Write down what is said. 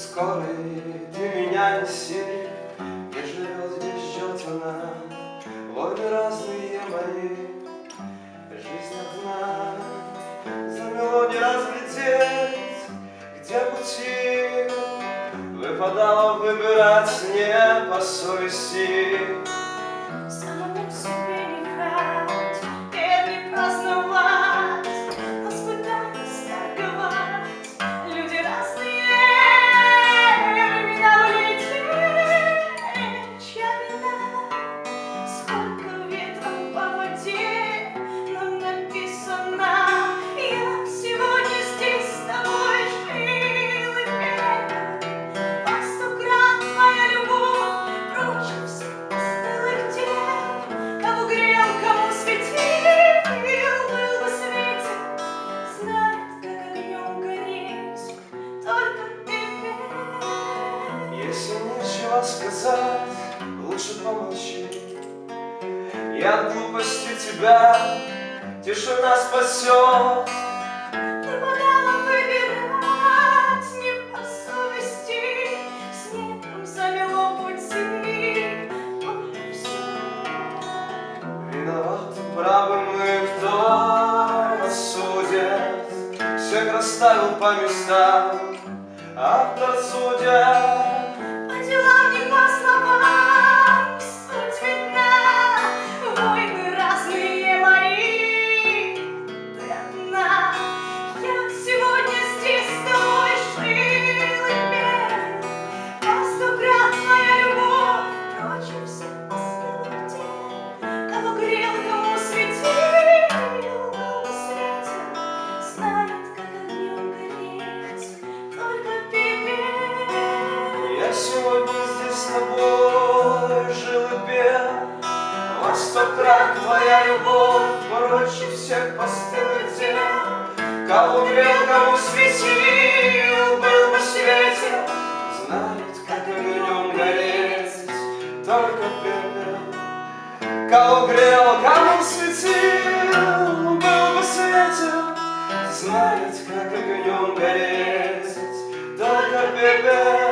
Скорый, ты меня несешь, и живет здесь цена, Лови разные мои, жизнь одна. За не разглядеть, где пути, Выпадало выбирать не по совести. Сказать, лучше помолчи. Я от глупости тебя тишина спасет. Не подала выбирать не по совести, Снегом замело пути. Виноваты, правы мы, кто рассудит, Всех расставил по местам, автор судя. По делам не по словам, что прах твоя любовь Короче всех постылых дел Кого грел, кому светил Был бы светил Знает, как огнем гореть Только пепел. Кого грел, кому светил Был бы светил Знает, как огнем гореть Только пепел.